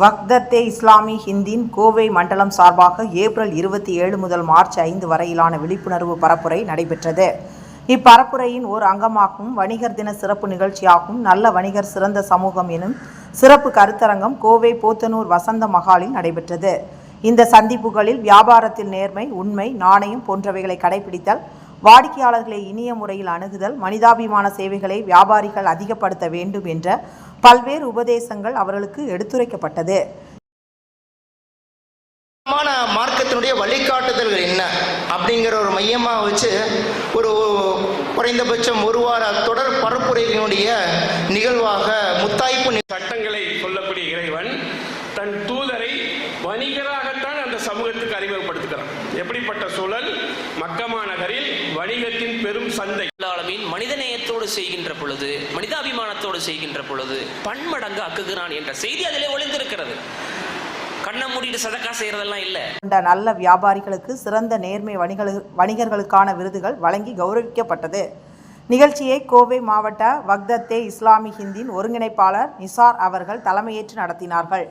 வக்தத்தே இஸ்லாமி ஹிந்தின் கோவை மண்டலம் சார்பாக ஏப்ரல் இருபத்தி ஏழு முதல் மார்ச் ஐந்து வரையிலான விழிப்புணர்வு பரப்புரை நடைபெற்றது. இப்பரப்புரையின் ஓர் அங்கமாகவும் வணிகர் தின சிறப்பு நிகழ்ச்சியாகவும் நல்ல வணிகர் சிறந்த சமூகம் எனும் சிறப்பு கருத்தரங்கம் கோவை போத்தனூர் வசந்த மகாலில் நடைபெற்றது. இந்த சந்திப்புகளில் வியாபாரத்தில் நேர்மை உண்மை நாணயம் போன்றவைகளை கடைபிடித்தல் வாடிக்கையாளர்களை இனிய முறையில் அணுகுதல் மனிதாபிமான சேவைகளை வியாபாரிகள் அதிகப்படுத்த வேண்டும் என்ற பல்வேறு உபதேசங்கள் அவர்களுக்கு எடுத்துரைக்கப்பட்டது. மார்க்கத்தினுடைய வழிகாட்டுதல்கள் என்ன? அப்படிங்கிற ஒரு மையமாக வச்சு ஒரு குறைந்தபட்சம் ஒரு வார தொடர் பரப்புரையினுடைய நிகழ்வாக முத்தாய்ப்பு நி- சட்டங்களை சொல்லக்கூடிய இறைவன் தன் தூதரை வணிகராகத்தான் அந்த சமூகத்துக்கு அறிமுகப்படுத்துகிறான். எப்படிப்பட்ட சூழல்? மக்கமா நகரில் வணிகத்தின் பெரும் சந்தை. மனிதநேயத்தோடு செய்கின்ற பொழுது மனிதாபிமானத்தோடு செய்கின்ற பொழுது பன்மடங்கு அக்குகிறான் என்ற செய்தி அதிலே ஒளிந்திருக்கிறது. கண்ணை மூடிட்டு சதக்கா செய்யறதெல்லாம் இல்ல. கொண்ட நல்ல வியாபாரிகளுக்கு சிறந்த நேர்மை வணிகர்கள் வணிகர்களுக்கான விருதுகள் வழங்கி கௌரவிக்கப்பட்டது. நிகழ்ச்சியை கோவை மாவட்ட வக்தத்தே இஸ்லாமி ஹிந்தின் ஒருங்கிணைப்பாளர் நிசார் அவர்கள் தலைமையேற்று நடத்தினார்கள்.